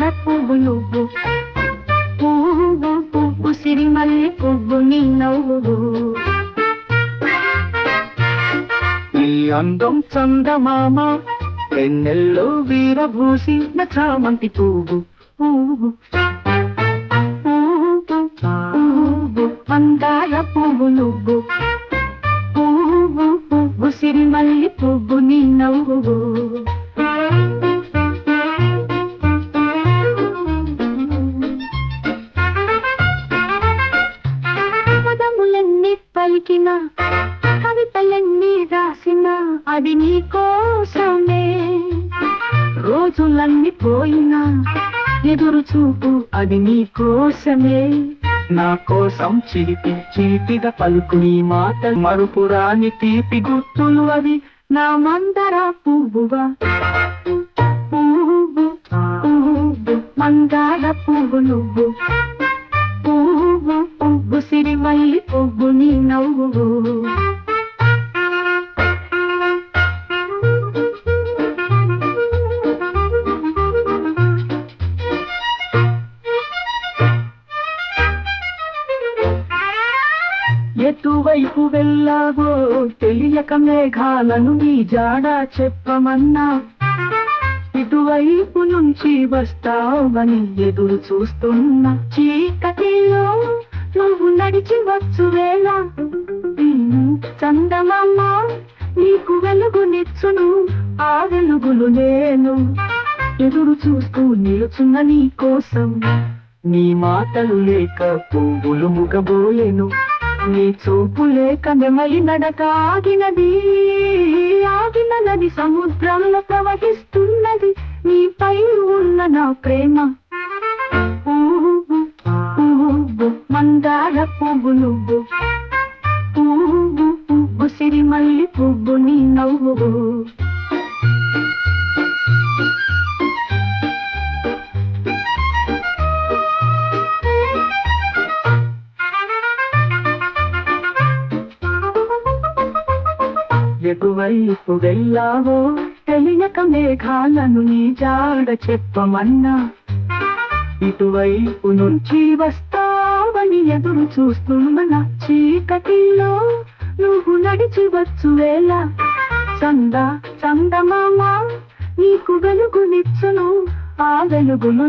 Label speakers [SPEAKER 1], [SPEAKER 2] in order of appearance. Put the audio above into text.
[SPEAKER 1] మల్లె పువ్వు నువ్వు. పువ్వు పువ్వు సిరి మల్లె పువ్వు నీ నవ్వు ఈ అందం చందమామ ఎన్నెల్లో వీరభూసి చామంతి పువ్వు. పువ్వు పువ్వు పువ్వు నువ్వు. పువ్వు పువ్వు సిరి మల్లి పువ్వు నీ నవ్వు పలికిన కవితలన్నీ రాసిన అది నీ కోసమే. రోజులన్నీ పోయినా ఎదురు చూపు అది నీ కోసమే. నా కోసం చిలిపి చిలిపిగా పలుకు నీ మాట మరుపురాని తీపి గుర్తులు అవి నా మందర పువ్వుగా. పువ్వు పువ్వు మందార పువ్వు నువ్వు. పువ్వు పువ్వు సిరిమల్లి పువ్వు నీ నవ్వు. ఎటువైపు వెళ్ళావో తెలియక మేఘాలను నీ జాడ చెప్పమన్నా. ఇటువైపు నుంచి వస్తావని ఎదురు చూస్తున్నా చీకటిలో నువ్వు వచ్చు వేళ. ఉమ్, చందమామ నీకు వెలుగునిచ్చును ఆ వెలుగులు నేను ఎదురు చూస్తూ నిలుచున్న నీ కోసం. నీ మాటలు లేక పువ్వులు ముగబోయేను నీ చూపు లేక నెమలి నడక ఆగినది. ఆగిన నది సముద్రంలో ప్రవహిస్తున్నది నీపై ఉన్న నా ప్రేమ. మందార పువ్వు నువ్వు. పువ్వు పువ్వు సిరిమల్లి పువ్వు నీ నవ్వు. ఎటువైపు వెళ్ళావో తెలియక మేఘాలను నీ జాడ చెప్పమన్నా. ఇటువైపు నుంచి వస్తా ఎదురు చూస్తున్న చీకటిలో నువ్వు నడిచి వచ్చు వేళ చంద చందమామ నీకు వెలుగునిచ్చును ఆ వెలుగును